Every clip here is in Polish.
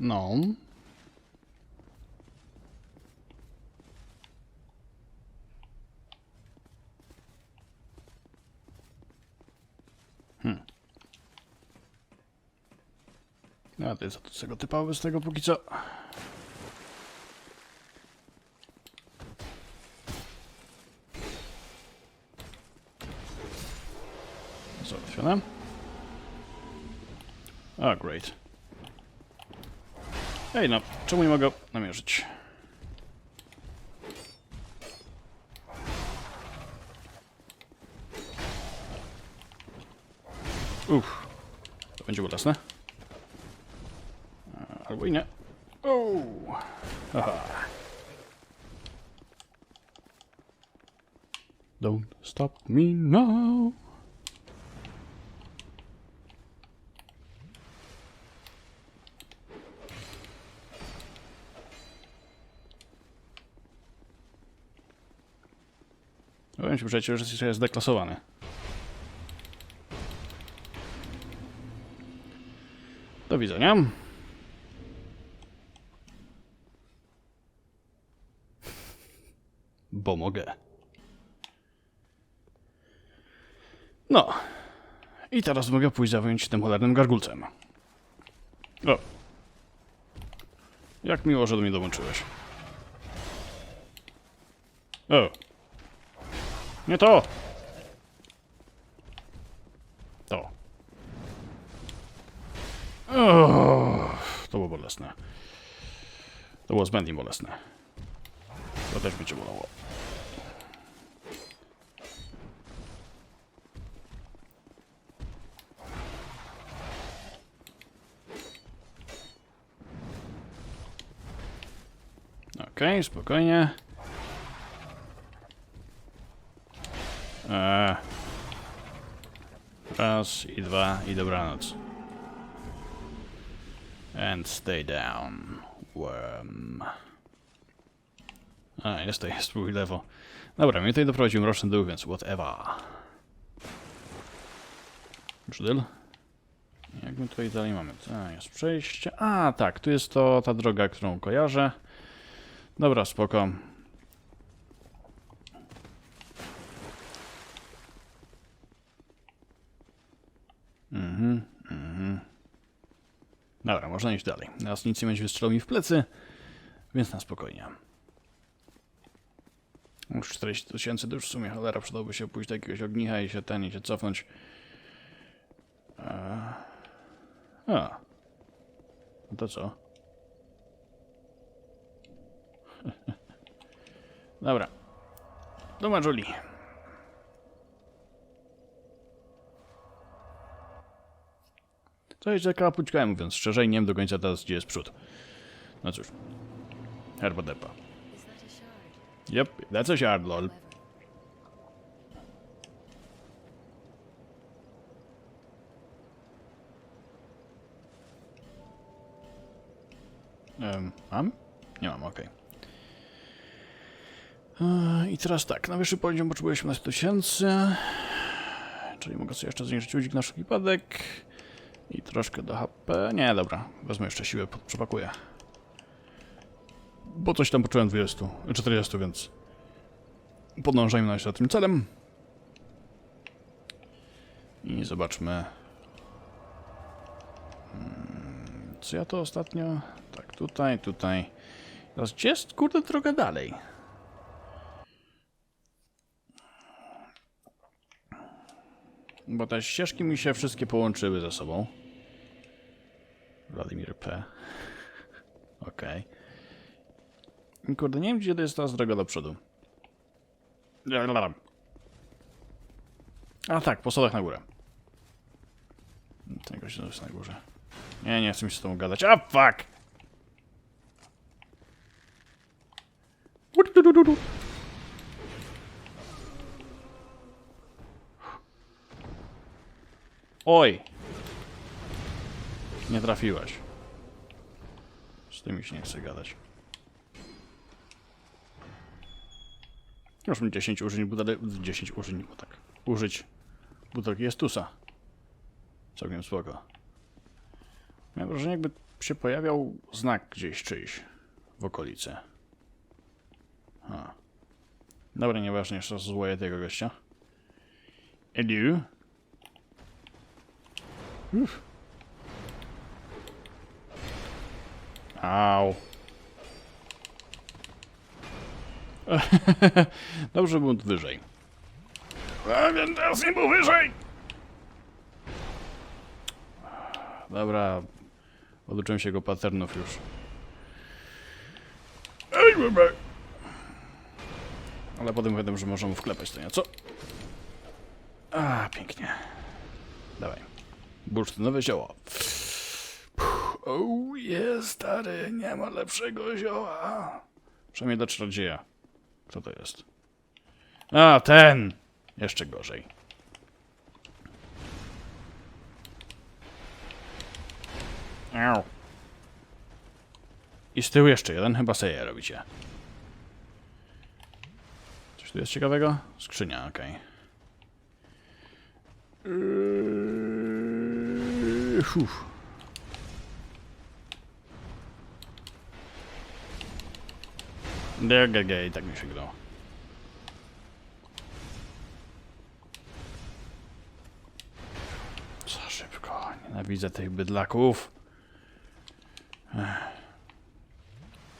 No. Hmm. No, to jest od tego typa z tego póki co. Great. Ej, no, czemu nie mogę namierzyć? Uff, to będzie bolesne. E, Albo i nie. Uuu. Don't stop me now. Powiem ci przecież, że jest- jest zdeklasowany. Do widzenia. Bo mogę. No. I teraz mogę pójść zająć się tym cholernym gargulcem. O. Jak miło, że do mnie dołączyłeś. O. Nie to! To. Uff, to było bolesne. To było zbędnie bolesne. To też by cię bolało. Okej, spokojnie. Eee. Raz i dwa i dobranoc. And stay down, worm. A, jest to, jest mój lewo. Dobra, mnie tutaj doprowadził mroczny dół, więc whatever. Brzydyl? Jak my tutaj dalej mamy? A, jest przejście. A, tak, tu jest to ta droga, którą kojarzę. Dobra, spoko. Mhm, mhm. Dobra, można iść dalej. Teraz nic nie będzie wystrzelał mi w plecy, więc na spokojnie. Już 40 tysięcy, to już w sumie cholera, przydałoby się pójść do jakiegoś ognicha i się ten, i się cofnąć. Eee. A. No to co? Dobra. Duma Julie. To jest taka pućkałem, mówiąc szczerze, i nie wiem do końca teraz, gdzie jest przód. No cóż. Herba depa. Yep, that's a shard, lol. Em, mam? Nie mam, okej. Eee, I teraz tak, na wyższy poziom potrzebuję 18 tysięcy. Czyli mogę sobie jeszcze zniżyć udzik na wszelki wypadek. Troszkę do HP. Nie, dobra, wezmę jeszcze siłę, przepakuję. Bo coś tam poczułem 20, 40, więc podążajmy za tym celem. I zobaczmy. Hmm, Co ja to ostatnio? Tak, tutaj, tutaj. Teraz gdzie jest, kurde, droga dalej? Bo te ścieżki mi się wszystkie połączyły ze sobą. Wladimir P. Okej. I Kurde, nie wiem, gdzie to jest teraz droga do przodu. A tak, po schodach na górę. Tego się jest na górze. Nie, nie chcę mi się z tobą gadać. A, fuck! Oj! Nie trafiłaś. Tymi się nie chce gadać. Już mi 10 użyć butelek... 10 użyć, bo tak. Użyć butelki Jestusa. Całkiem spoko. Miałem wrażenie, jakby się pojawiał znak gdzieś czyjś w okolicy. A. Dobra, nieważne, jeszcze złoję tego gościa. Edu. Uff. Au. Dobrze był wyżej. A więc teraz nie był wyżej! Dobra. Oduczyłem się go patternów już. Ej, bebe. Ale potem wiadomo, że możemy wklepać to nieco. A, pięknie. Dawaj. Bursztynowe zioło. O, jest stary, nie ma lepszego zioła. Przynajmniej dla czarodzieja. Kto to jest? A, ten! Jeszcze gorzej. Au. I z tyłu jeszcze jeden, chyba sobie robicie. Coś tu jest ciekawego? Skrzynia, okej. Yy, fuf. DGG, tak mi się grało. Za szybko, nienawidzę tych bydlaków.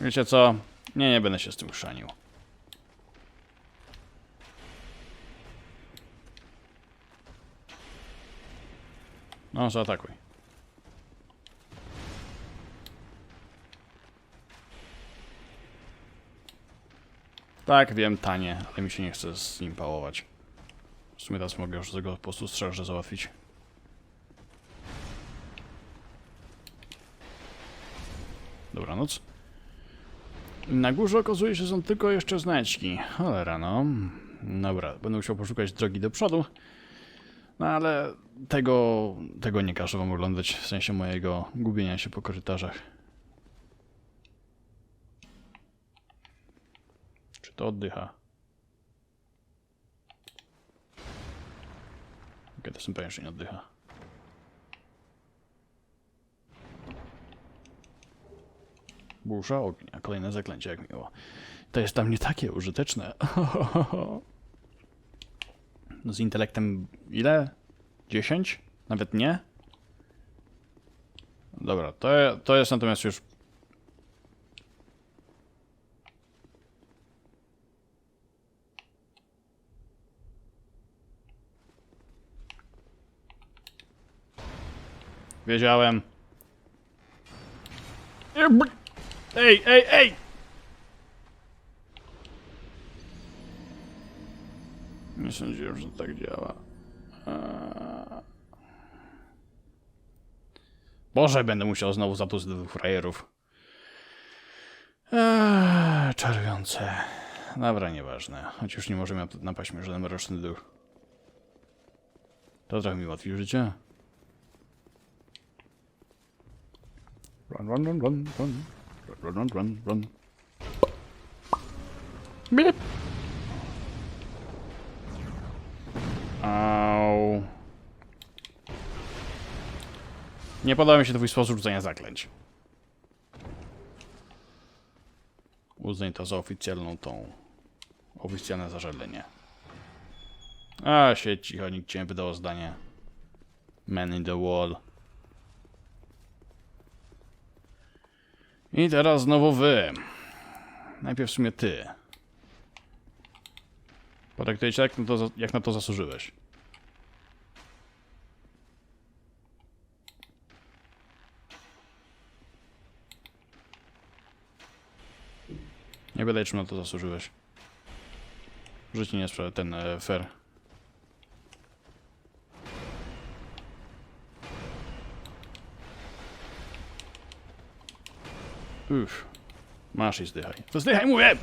Wiecie co? Nie, nie będę się z tym chrzanił. No, zaatakuj. Tak, wiem, tanie, ale mi się nie chce z nim pałować. W sumie teraz mogę już tego po prostu strzelże załatwić. Dobranoc. Na górze okazuje się, że są tylko jeszcze znajdźki. Cholera, no. Dobra, będę musiał poszukać drogi do przodu. No ale tego, tego nie każę wam oglądać, w sensie mojego gubienia się po korytarzach. Czy to oddycha? Okej, to jestem pewien, że nie oddycha. Burza ognia, kolejne zaklęcie, jak miło. To jest dla mnie takie użyteczne. No z intelektem ile? 10? Nawet nie? Dobra, to, to jest natomiast już... Wiedziałem. Ej, ej, ej! Nie sądziłem, że tak działa. Eee. Boże, będę musiał znowu do dwóch frajerów. Eee, czarujące. Dobra, nieważne. Choć już nie możemy napaść mnie żaden mroczny duch. To trochę mi ułatwi życie. Run, run, run, run, run. Run, run, run, run. Blip. Au. Nie podoba mi się twój sposób rzucania zaklęć. Uznaj to za oficjalną tą... Oficjalne zażalenie. A, siedź cicho, nikt cię nie wydało zdanie. Man in the wall. I teraz znowu wy. Najpierw w sumie ty. Potraktujecie jak na to, jak na to zasłużyłeś. Nie będę czym na to zasłużyłeś. Życie nie jest ten e, fair. Uff. Masz i zdychaj. To zdychaj, mówię!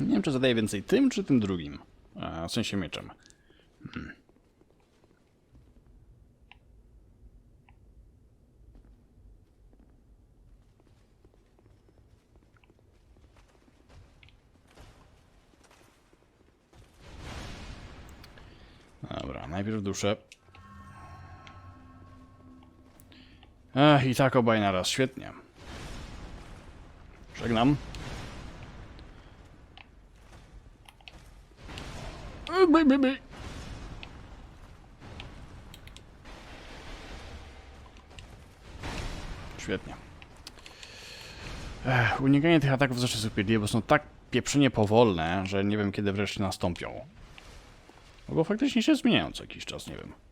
Nie wiem, czy zadaję więcej tym, czy tym drugim. A, w sensie mieczem. Hmm. Dobra, najpierw duszę. Ech, i tak obaj naraz, świetnie. Żegnam. By, by, by. Świetnie. Ech, unikanie tych ataków zawsze jest upierdliwe, bo są tak pieprzynie powolne, że nie wiem kiedy wreszcie nastąpią. Albo faktycznie się zmieniają co jakiś czas, nie wiem.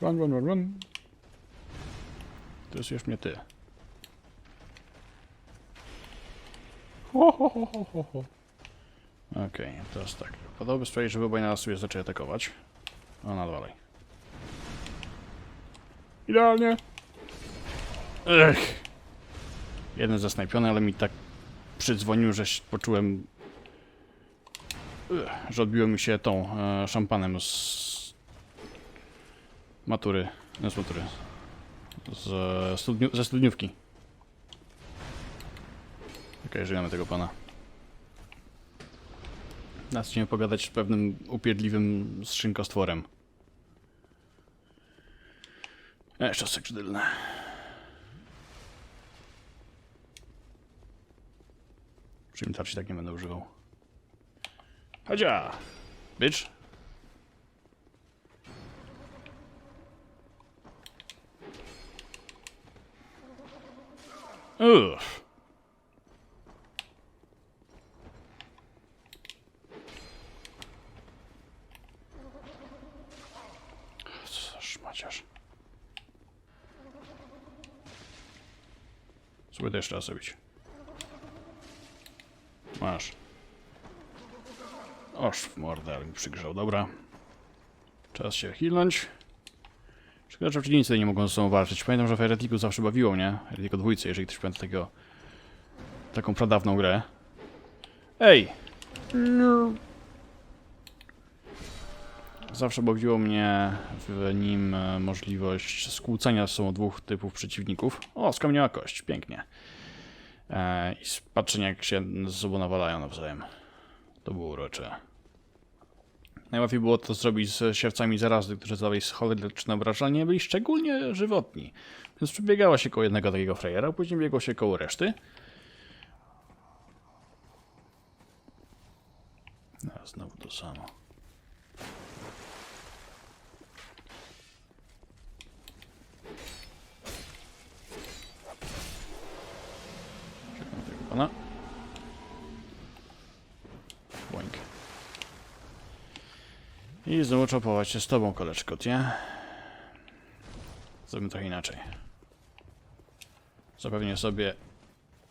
Run, run, run, run. Interesujesz mnie ty. Ho, ho, ho, ho, ho, ho. Okej, teraz tak. Podobby sprawić, żeby obaj nas sobie zaczęli atakować. O, na dalej. Idealnie. Ech. Jeden zasnajpiony, ale mi tak przydzwonił, że poczułem, Ech, że odbiło mi się tą e, szampanem z matury, nie z matury, z, studniu, ze studniówki. Okej, żyjemy tego pana. Zaczniemy pogadać z pewnym upierdliwym szynkostworem. E, Jeszcze sekrzydylne. Przy tarczy tak nie będę używał. Chodzia! Bitch! Spróbuję to jeszcze raz zrobić. Masz. Oż w mordę, ale mi przygrzał. Dobra. Czas się healnąć. Szkoda, że przeciwnicy nie mogą ze sobą walczyć. Pamiętam, że w Heretiku zawsze bawiło mnie. Heretiku dwójce, jeżeli ktoś pamięta takiego... Taką pradawną grę. Ej! No. Zawsze bawiło mnie w nim e, możliwość skłócenia ze sobą dwóch typów przeciwników. O, skamieniała kość. Pięknie. E, I patrzenia jak się ze sobą nawalają nawzajem. To było urocze. Najłatwiej było to zrobić z siewcami zarazy, którzy zadawali choleryczne obrażenia, nie byli szczególnie żywotni. Więc przebiegała się koło jednego takiego frajera, później biegło się koło reszty. A, znowu to samo. Czekam tego pana. Boink. I znowu czopować się z tobą, koleżko, nie? Zrobimy trochę inaczej. Zapewnię sobie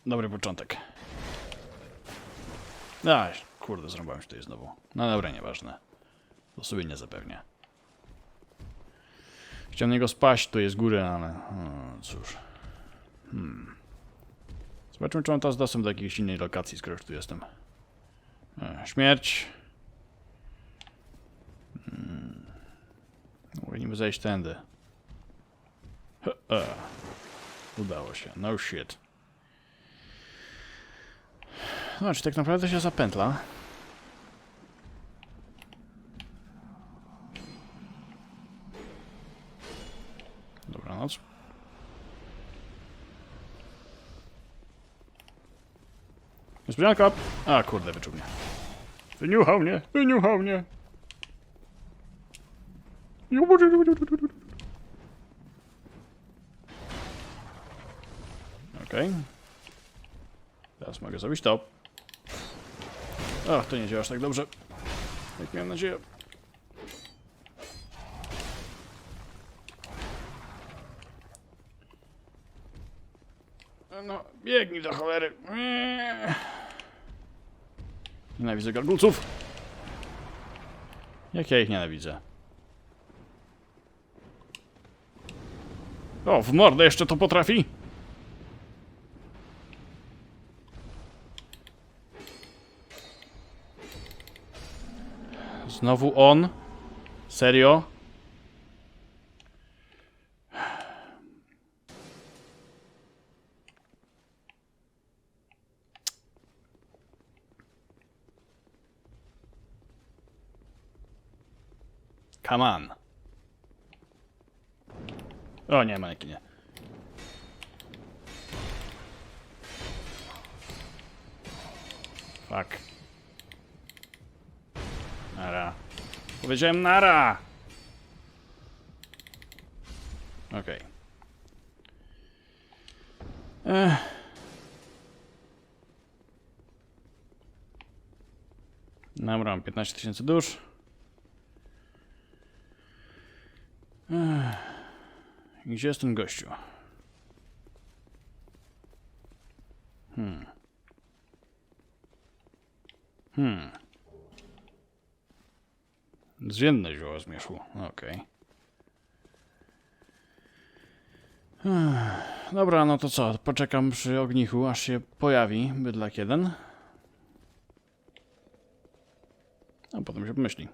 dobry początek. Aj, kurde, zrąbałem się tutaj znowu. No dobra, nieważne. To sobie nie zapewnię. Chciałem niego spaść, to jest góry, ale... No, cóż. Hmm. Zobaczymy, czy mam teraz dostęp do jakiejś innej lokacji, skoro już tu jestem. E, śmierć. Hmm. Niby zejść tędy. He, e. Udało się. No shit. No, czy tak naprawdę się zapętla? Dobranoc. Niespodzianka! A, kurde, wyczuł mnie. Wyniuchał mnie! Wyniuchał mnie! Okej. Teraz mogę zrobić to. Ach, to nie działa aż tak dobrze. Jak miałem nadzieję. No, biegnij do cholery. Nienawidzę gargulców. Jak ja ich nienawidzę. O, w mordę jeszcze to potrafi? Znowu on? Serio? Come on. O nie, manekinie. Fuck. Nara. Powiedziałem nara! Okej. Ech. Dobra, mam 15 tysięcy dusz. Gdzie jest ten gościu? Hmm. Hmm. Zwienne zioło zmierzchu. Okej. Ech. Dobra, no to co? Poczekam przy ognichu, aż się pojawi bydlak jeden. A potem się pomyśli.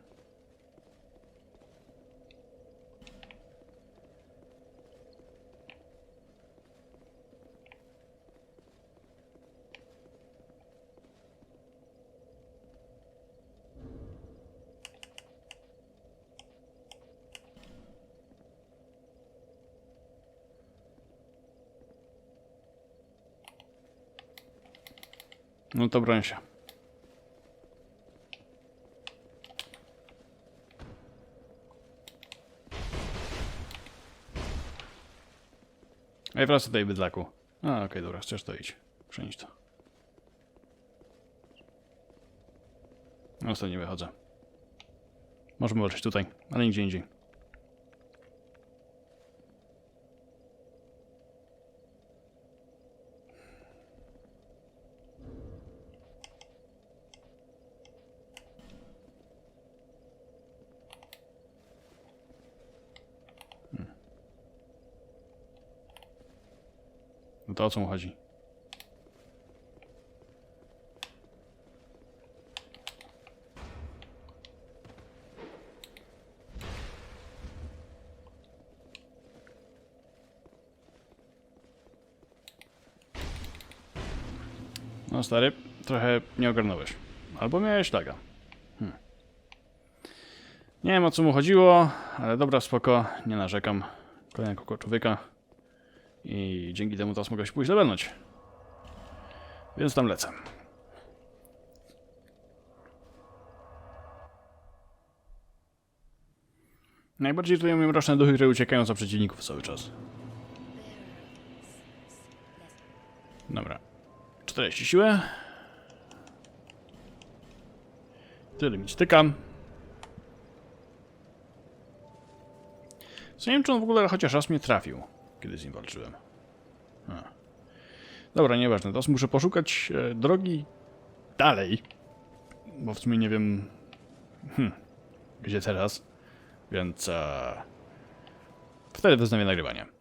No to broń się. Ej, wracaj tutaj, bydlaku. A, okej, dobra, chcesz to idź. Przenieść to. No, nie wychodzę. Możemy walczyć tutaj, ale nigdzie indziej. To o co mu chodzi? No stary, trochę nie ogarnąłeś. Albo miałeś laga. Hmm. Nie wiem o co mu chodziło, ale dobra, spoko, nie narzekam. Kolejnego człowieka. I dzięki temu teraz mogę się pójść levelnąć. Więc tam lecę. Najbardziej tutaj umiem roczne duchy, które uciekają za przeciwników cały czas. Dobra. 40 siły. Tyle mi stykam. Co nie wiem, czy on w ogóle chociaż raz mnie trafił, kiedy z nim walczyłem. A. Dobra, nieważne. Teraz muszę poszukać e, drogi dalej. Bo w sumie nie wiem, hmm, gdzie teraz. Więc e, wtedy wznawię nagrywanie.